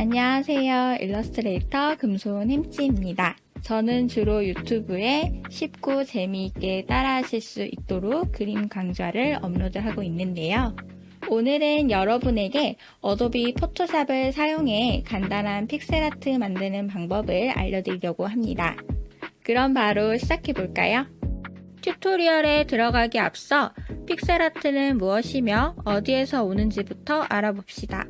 안녕하세요. 일러스트레이터 금소은 햄찌입니다. 저는 주로 유튜브에 쉽고 재미있게 따라하실 수 있도록 그림 강좌를 업로드하고 있는데요. 오늘은 여러분에게 어도비 포토샵을 사용해 간단한 픽셀 아트 만드는 방법을 알려드리려고 합니다. 그럼 바로 시작해 볼까요? 튜토리얼에 들어가기 앞서 픽셀 아트는 무엇이며 어디에서 오는지부터 알아봅시다.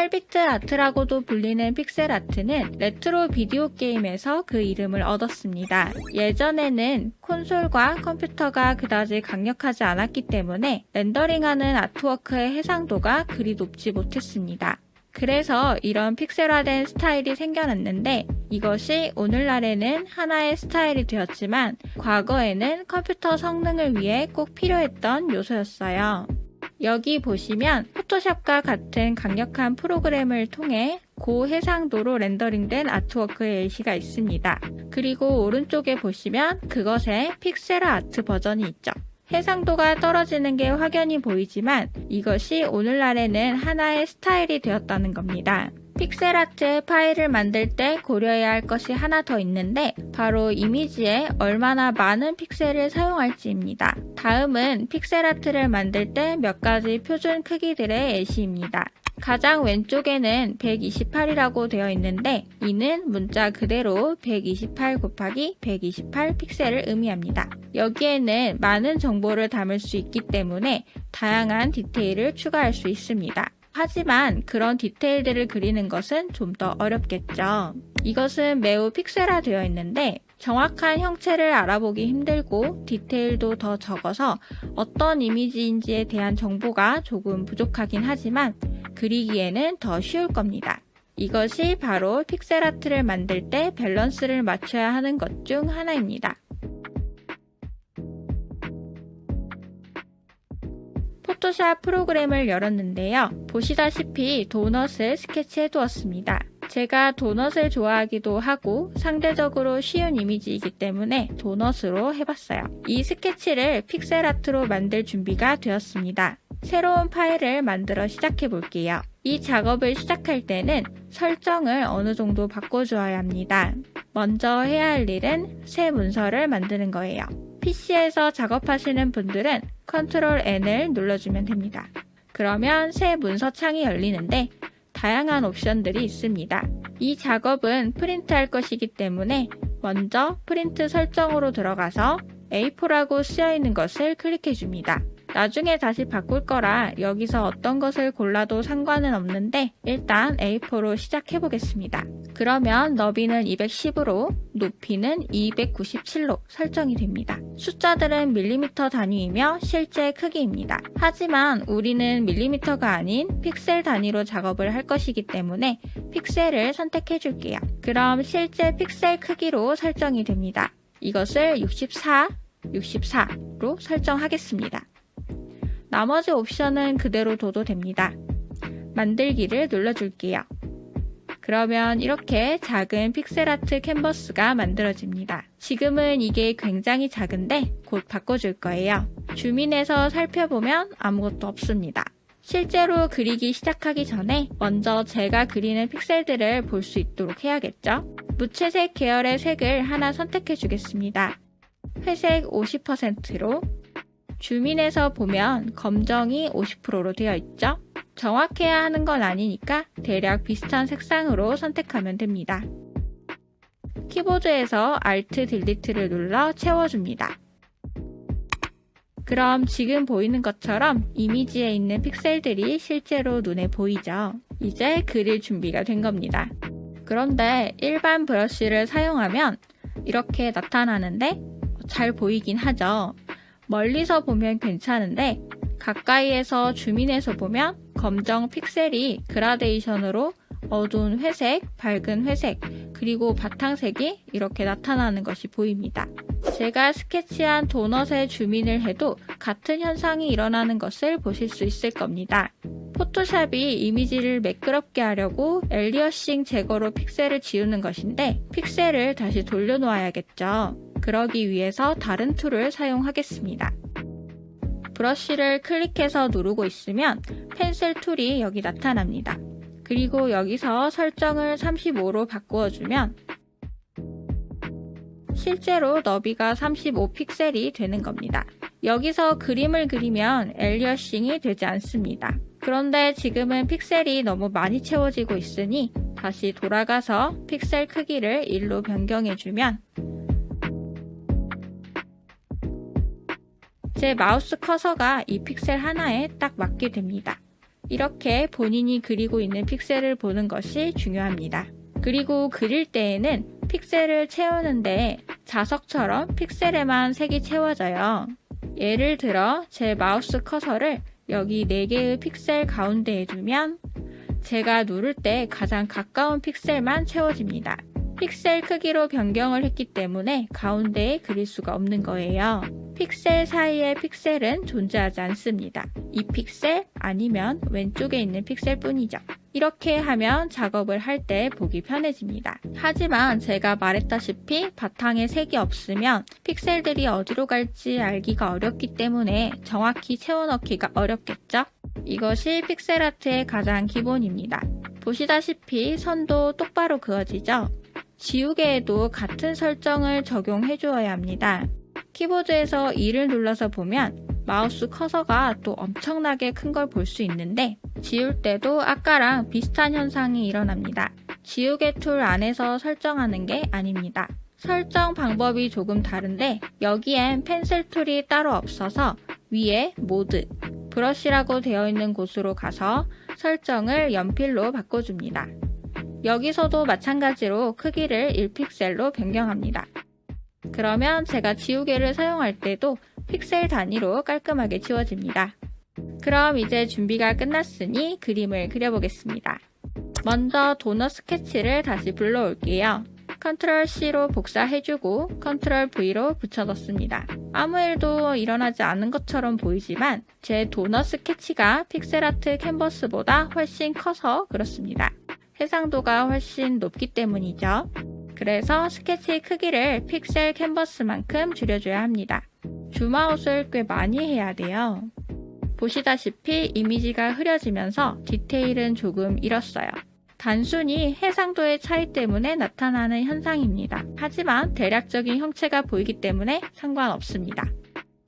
8비트 아트라고도 불리는 픽셀 아트는 레트로 비디오 게임에서 그 이름을 얻었습니다. 예전에는 콘솔과 컴퓨터가 그다지 강력하지 않았기 때문에 렌더링하는 아트워크의 해상도가 그리 높지 못했습니다. 그래서 이런 픽셀화된 스타일이 생겨났는데 이것이 오늘날에는 하나의 스타일이 되었지만 과거에는 컴퓨터 성능을 위해 꼭 필요했던 요소였어요. 여기 보시면 포토샵과 같은 강력한 프로그램을 통해 고해상도로 렌더링된 아트워크의 예시가 있습니다. 그리고 오른쪽에 보시면 그것의 픽셀 아트 버전이 있죠. 해상도가 떨어지는 게 확연히 보이지만 이것이 오늘날에는 하나의 스타일이 되었다는 겁니다. 픽셀 아트 파일을 만들 때 고려해야 할 것이 하나 더 있는데 바로 이미지에 얼마나 많은 픽셀을 사용할지입니다. 다음은 픽셀 아트를 만들 때 몇 가지 표준 크기들의 예시입니다. 가장 왼쪽에는 128이라고 되어 있는데 이는 문자 그대로 128 곱하기 128 픽셀을 의미합니다. 여기에는 많은 정보를 담을 수 있기 때문에 다양한 디테일을 추가할 수 있습니다. 하지만 그런 디테일들을 그리는 것은 좀 더 어렵겠죠. 이것은 매우 픽셀화 되어 있는데 정확한 형체를 알아보기 힘들고 디테일도 더 적어서 어떤 이미지인지에 대한 정보가 조금 부족하긴 하지만 그리기에는 더 쉬울 겁니다. 이것이 바로 픽셀 아트를 만들 때 밸런스를 맞춰야 하는 것 중 하나입니다. 포토샵 프로그램을 열었는데요. 보시다시피 도넛을 스케치해 두었습니다. 제가 도넛을 좋아하기도 하고 상대적으로 쉬운 이미지이기 때문에 도넛으로 해봤어요. 이 스케치를 픽셀 아트로 만들 준비가 되었습니다. 새로운 파일을 만들어 시작해 볼게요. 이 작업을 시작할 때는 설정을 어느 정도 바꿔주어야 합니다. 먼저 해야 할 일은 새 문서를 만드는 거예요. PC에서 작업하시는 분들은 Ctrl N을 눌러주면 됩니다. 그러면 새 문서 창이 열리는데 다양한 옵션들이 있습니다. 이 작업은 프린트할 것이기 때문에 먼저 프린트 설정으로 들어가서 A4라고 쓰여 있는 것을 클릭해 줍니다. 나중에 다시 바꿀 거라 여기서 어떤 것을 골라도 상관은 없는데 일단 A4로 시작해 보겠습니다. 그러면 너비는 210으로 높이는 297로 설정이 됩니다. 숫자들은 밀리미터 단위이며 실제 크기입니다. 하지만 우리는 밀리미터가 아닌 픽셀 단위로 작업을 할 것이기 때문에 픽셀을 선택해 줄게요. 그럼 실제 픽셀 크기로 설정이 됩니다. 이것을 64, 64로 설정하겠습니다. 나머지 옵션은 그대로 둬도 됩니다. 만들기를 눌러줄게요. 그러면 이렇게 작은 픽셀 아트 캔버스가 만들어집니다. 지금은 이게 굉장히 작은데 곧 바꿔줄 거예요. 주민에서 살펴보면 아무것도 없습니다. 실제로 그리기 시작하기 전에 먼저 제가 그리는 픽셀들을 볼 수 있도록 해야겠죠? 무채색 계열의 색을 하나 선택해 주겠습니다. 회색 50%로 주민에서 보면 검정이 50%로 되어 있죠? 정확해야 하는 건 아니니까 대략 비슷한 색상으로 선택하면 됩니다. 키보드에서 Alt 딜리트를 눌러 채워줍니다. 그럼 지금 보이는 것처럼 이미지에 있는 픽셀들이 실제로 눈에 보이죠. 이제 그릴 준비가 된 겁니다. 그런데 일반 브러쉬를 사용하면 이렇게 나타나는데 잘 보이긴 하죠. 멀리서 보면 괜찮은데 가까이에서 주민에서 보면 검정 픽셀이 그라데이션으로 어두운 회색, 밝은 회색, 그리고 바탕색이 이렇게 나타나는 것이 보입니다. 제가 스케치한 도넛의 주민을 해도 같은 현상이 일어나는 것을 보실 수 있을 겁니다. 포토샵이 이미지를 매끄럽게 하려고 엘리어싱 제거로 픽셀을 지우는 것인데 픽셀을 다시 돌려놓아야겠죠. 그러기 위해서 다른 툴을 사용하겠습니다. 브러쉬를 클릭해서 누르고 있으면 펜슬 툴이 여기 나타납니다. 그리고 여기서 설정을 35로 바꾸어주면 실제로 너비가 35 픽셀이 되는 겁니다. 여기서 그림을 그리면 엘리어싱이 되지 않습니다. 그런데 지금은 픽셀이 너무 많이 채워지고 있으니 다시 돌아가서 픽셀 크기를 1로 변경해주면 제 마우스 커서가 이 픽셀 하나에 딱 맞게 됩니다. 이렇게 본인이 그리고 있는 픽셀을 보는 것이 중요합니다. 그리고 그릴 때에는 픽셀을 채우는데 자석처럼 픽셀에만 색이 채워져요. 예를 들어 제 마우스 커서를 여기 4개의 픽셀 가운데에 두면 제가 누를 때 가장 가까운 픽셀만 채워집니다. 픽셀 크기로 변경을 했기 때문에 가운데에 그릴 수가 없는 거예요. 픽셀 사이의 픽셀은 존재하지 않습니다. 이 픽셀 아니면 왼쪽에 있는 픽셀 뿐이죠. 이렇게 하면 작업을 할 때 보기 편해집니다. 하지만 제가 말했다시피 바탕에 색이 없으면 픽셀들이 어디로 갈지 알기가 어렵기 때문에 정확히 채워넣기가 어렵겠죠? 이것이 픽셀 아트의 가장 기본입니다. 보시다시피 선도 똑바로 그어지죠? 지우개에도 같은 설정을 적용해 주어야 합니다. 키보드에서 2를 눌러서 보면 마우스 커서가 또 엄청나게 큰 걸 볼 수 있는데 지울 때도 아까랑 비슷한 현상이 일어납니다. 지우개 툴 안에서 설정하는 게 아닙니다. 설정 방법이 조금 다른데 여기엔 펜슬 툴이 따로 없어서 위에 모드, 브러쉬라고 되어 있는 곳으로 가서 설정을 연필로 바꿔줍니다. 여기서도 마찬가지로 크기를 1픽셀로 변경합니다. 그러면 제가 지우개를 사용할 때도 픽셀 단위로 깔끔하게 지워집니다. 그럼 이제 준비가 끝났으니 그림을 그려보겠습니다. 먼저 도넛 스케치를 다시 불러올게요. 컨트롤 C로 복사해주고 컨트롤 V로 붙여넣습니다. 아무 일도 일어나지 않은 것처럼 보이지만 제 도넛 스케치가 픽셀아트 캔버스보다 훨씬 커서 그렇습니다. 해상도가 훨씬 높기 때문이죠. 그래서 스케치 크기를 픽셀 캔버스만큼 줄여줘야 합니다. 줌아웃을 꽤 많이 해야 돼요. 보시다시피 이미지가 흐려지면서 디테일은 조금 잃었어요. 단순히 해상도의 차이 때문에 나타나는 현상입니다. 하지만 대략적인 형체가 보이기 때문에 상관없습니다.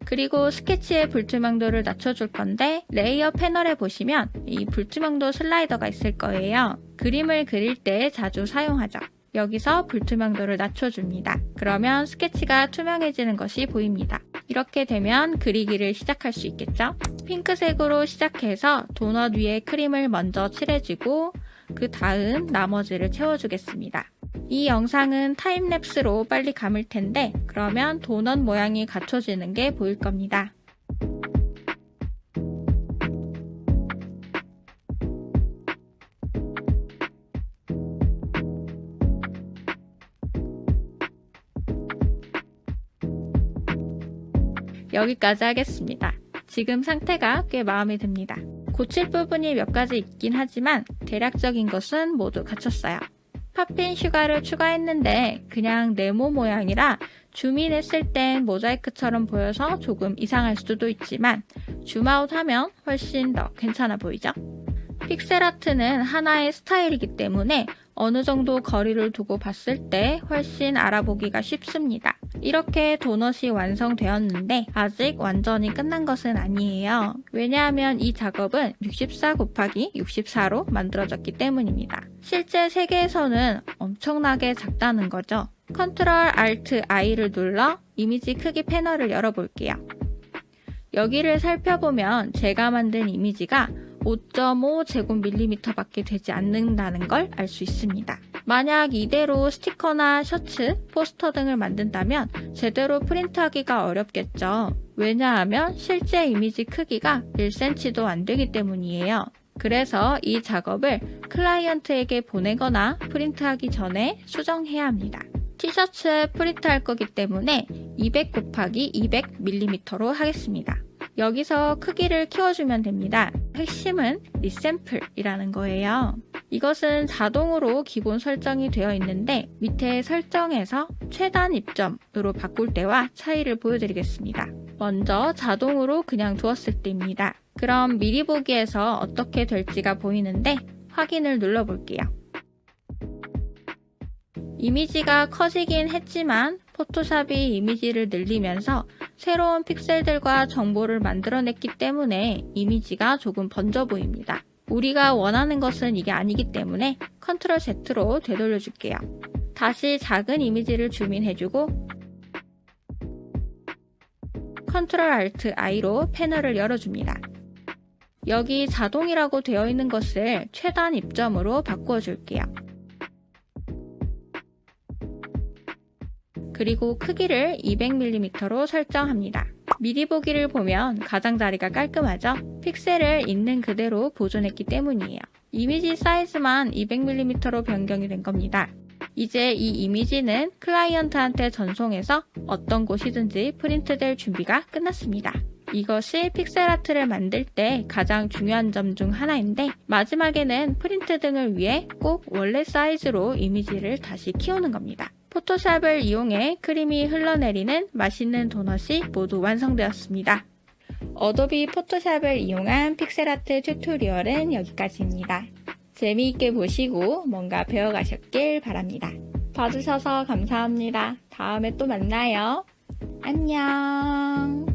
그리고 스케치의 불투명도를 낮춰줄 건데 레이어 패널에 보시면 이 불투명도 슬라이더가 있을 거예요. 그림을 그릴 때 자주 사용하죠. 여기서 불투명도를 낮춰줍니다. 그러면 스케치가 투명해지는 것이 보입니다. 이렇게 되면 그리기를 시작할 수 있겠죠? 핑크색으로 시작해서 도넛 위에 크림을 먼저 칠해주고 그 다음 나머지를 채워주겠습니다. 이 영상은 타임랩스로 빨리 감을 텐데 그러면 도넛 모양이 갖춰지는 게 보일 겁니다. 여기까지 하겠습니다. 지금 상태가 꽤 마음에 듭니다. 고칠 부분이 몇 가지 있긴 하지만 대략적인 것은 모두 갖췄어요. 팝핀 슈가를 추가했는데 그냥 네모 모양이라 줌인했을 땐 모자이크처럼 보여서 조금 이상할 수도 있지만 줌아웃 하면 훨씬 더 괜찮아 보이죠? 픽셀 아트는 하나의 스타일이기 때문에 어느 정도 거리를 두고 봤을 때 훨씬 알아보기가 쉽습니다. 이렇게 도넛이 완성되었는데 아직 완전히 끝난 것은 아니에요. 왜냐하면 이 작업은 64 곱하기 64로 만들어졌기 때문입니다. 실제 세계에서는 엄청나게 작다는 거죠. 컨트롤 Alt I를 눌러 이미지 크기 패널을 열어볼게요. 여기를 살펴보면 제가 만든 이미지가 5.5 제곱밀리미터 밖에 되지 않는다는 걸 알 수 있습니다. 만약 이대로 스티커나 셔츠, 포스터 등을 만든다면 제대로 프린트하기가 어렵겠죠. 왜냐하면 실제 이미지 크기가 1cm도 안 되기 때문이에요. 그래서 이 작업을 클라이언트에게 보내거나 프린트하기 전에 수정해야 합니다. 티셔츠에 프린트할 거기 때문에 200 곱하기 200mm로 하겠습니다. 여기서 크기를 키워주면 됩니다. 핵심은 리샘플이라는 거예요. 이것은 자동으로 기본 설정이 되어 있는데 밑에 설정에서 최단 입점으로 바꿀 때와 차이를 보여드리겠습니다. 먼저 자동으로 그냥 두었을 때입니다. 그럼 미리 보기에서 어떻게 될지가 보이는데 확인을 눌러볼게요. 이미지가 커지긴 했지만 포토샵이 이미지를 늘리면서 새로운 픽셀들과 정보를 만들어냈기 때문에 이미지가 조금 번져 보입니다. 우리가 원하는 것은 이게 아니기 때문에 컨트롤 Z로 되돌려 줄게요. 다시 작은 이미지를 줌인해주고 컨트롤 Alt I로 패널을 열어줍니다. 여기 자동이라고 되어 있는 것을 최단 입점으로 바꾸어 줄게요. 그리고 크기를 200mm로 설정합니다. 미리 보기를 보면 가장자리가 깔끔하죠? 픽셀을 있는 그대로 보존했기 때문이에요. 이미지 사이즈만 200mm로 변경이 된 겁니다. 이제 이 이미지는 클라이언트한테 전송해서 어떤 곳이든지 프린트될 준비가 끝났습니다. 이것이 픽셀 아트를 만들 때 가장 중요한 점 중 하나인데 마지막에는 프린트 등을 위해 꼭 원래 사이즈로 이미지를 다시 키우는 겁니다. 포토샵을 이용해 크림이 흘러내리는 맛있는 도넛이 모두 완성되었습니다. 어도비 포토샵을 이용한 픽셀 아트 튜토리얼은 여기까지입니다. 재미있게 보시고 뭔가 배워가셨길 바랍니다. 봐주셔서 감사합니다. 다음에 또 만나요. 안녕.